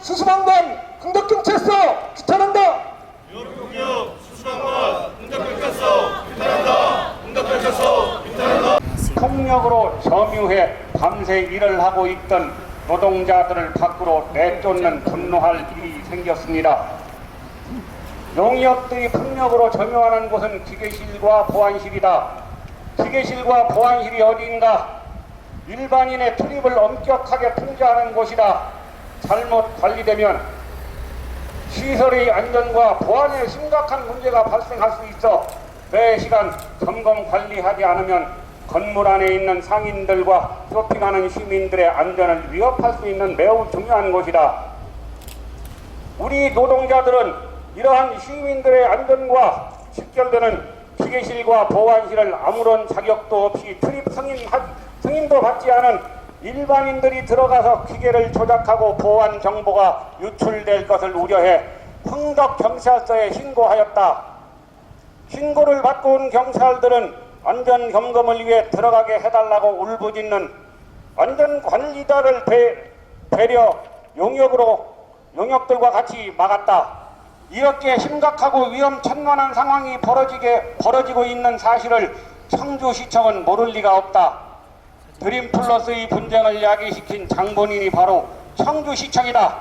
수수방관 흥덕경찰서 규탄한다. 유럽공격 수수방관 흥덕경찰서 규탄한다. 흥덕경찰서 규탄한다. 폭력으로 점유해 밤새 일을 하고 있던 노동자들을 밖으로 내쫓는 분노할 일이 생겼습니다. 농협들이 폭력으로 점유하는 곳은 기계실과 보안실이다. 기계실과 보안실이 어디인가? 일반인의 출입을 엄격하게 통제하는 곳이다. 잘못 관리되면 시설의 안전과 보안에 심각한 문제가 발생할 수 있어 매 시간 점검 관리하지 않으면 건물 안에 있는 상인들과 쇼핑하는 시민들의 안전을 위협할 수 있는 매우 중요한 곳이다. 우리 노동자들은 이러한 시민들의 안전과 직결되는 기계실과 보안실을 아무런 자격도 없이 출입 승인, 승인도 받지 않은 일반인들이 들어가서 기계를 조작하고 보안 정보가 유출될 것을 우려해 황덕 경찰서에 신고하였다. 신고를 받고 온 경찰들은 안전 점검을 위해 들어가게 해달라고 울부짖는 안전 관리자를 배, 배려 용역으로 용역들과 같이 막았다. 이렇게 심각하고 위험천만한 상황이 벌어지게 벌어지고 있는 사실을 청주시청은 모를 리가 없다. 드림 플러스의 분쟁을 야기시킨 장본인이 바로 청주시청이다.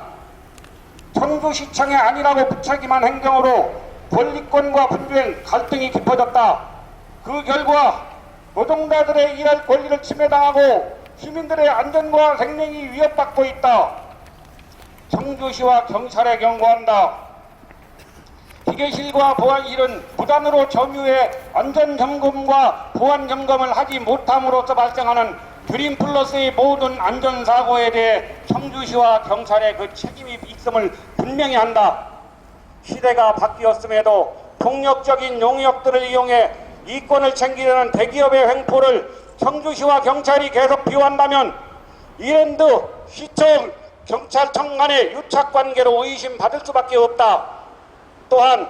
청주시청이 아니라고 부차기만 행정으로 권리권과 분쟁, 갈등이 깊어졌다. 그 결과 노동자들의 일할 권리를 침해당하고 시민들의 안전과 생명이 위협받고 있다. 청주시와 경찰에 경고한다. 기계실과 보안실은 부단으로 점유해 안전점검과 보안점검을 하지 못함으로써 발생하는 드림 플러스의 모든 안전사고에 대해 청주시와 경찰의 그 책임이 있음을 분명히 한다. 시대가 바뀌었음에도 폭력적인 용역들을 이용해 이권을 챙기려는 대기업의 횡포를 청주시와 경찰이 계속 비호한다면 이랜드 시청 경찰청 간의 유착관계로 의심받을 수밖에 없다. 또한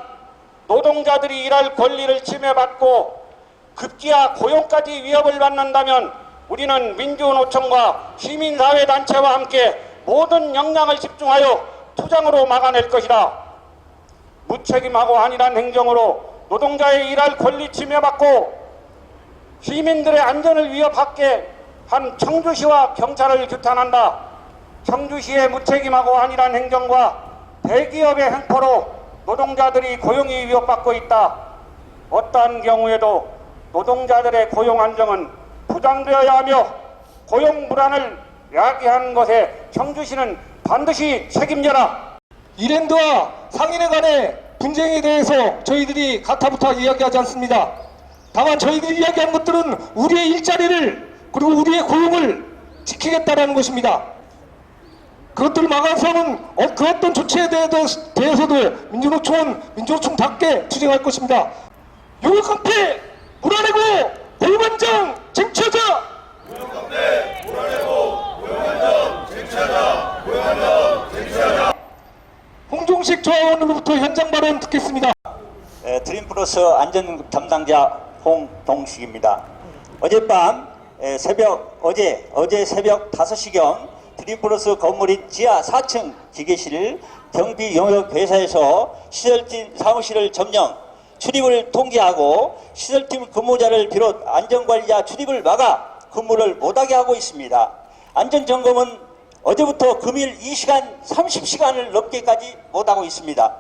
노동자들이 일할 권리를 침해받고 급기야 고용까지 위협을 받는다면 우리는 민주노총과 시민사회단체와 함께 모든 역량을 집중하여 투쟁으로 막아낼 것이다. 무책임하고 안일한 행정으로 노동자의 일할 권리 침해받고 시민들의 안전을 위협하게 한 청주시와 경찰을 규탄한다. 청주시의 무책임하고 안일한 행정과 대기업의 횡포로 노동자들이 고용이 위협받고 있다. 어떠한 경우에도 노동자들의 고용 안정은 부담되어야 하며 고용 불안을 야기하는 것에 청주시는 반드시 책임져라. 이랜드와 상인회 간의 분쟁에 대해서 저희들이 가타부터 이야기하지 않습니다. 다만 저희들이 이야기한 것들은 우리의 일자리를 그리고 우리의 고용을 지키겠다라는 것입니다. 그것들을 막아서는 어, 그 어떤 조치에 대해서- 대해서도 민주노총은 민주노총답게 투쟁할 것입니다. 용역한 테 몰아내고 고용안정 쟁취하자! 홍종식 조합원으로부터 현장 발언 듣겠습니다. 에, 드림플러스 안전 담당자 홍동식입니다. 어젯밤 에, 새벽 어제 어제 새벽 5시경 드림플러스 건물인 지하 4층 기계실 경비 용역 회사에서 시설팀 사무실을 점령 출입을 통제하고 시설팀 근무자를 비롯 안전관리자 출입을 막아 근무를 못하게 하고 있습니다. 안전점검은 어제부터 금일 이 시간 30시간을 넘게까지 못하고 있습니다.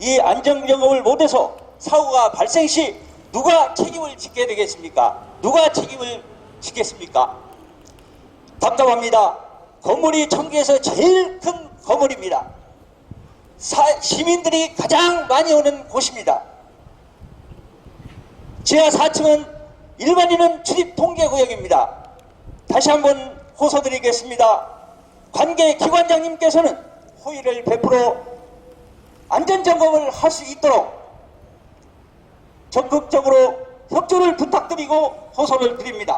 이 안전점검을 못해서 사고가 발생 시 누가 책임을 짓게 되겠습니까? 누가 책임을 짓겠습니까? 답답합니다. 건물이 청주에서 제일 큰 건물입니다. 사- 시민들이 가장 많이 오는 곳입니다. 지하 4층은 일반인은 출입 통제 구역입니다. 다시 한번 호소드리겠습니다. 관계 기관장님께서는 호의를 베풀어 안전점검을 할 수 있도록 적극적으로 협조를 부탁드리고 호소를 드립니다.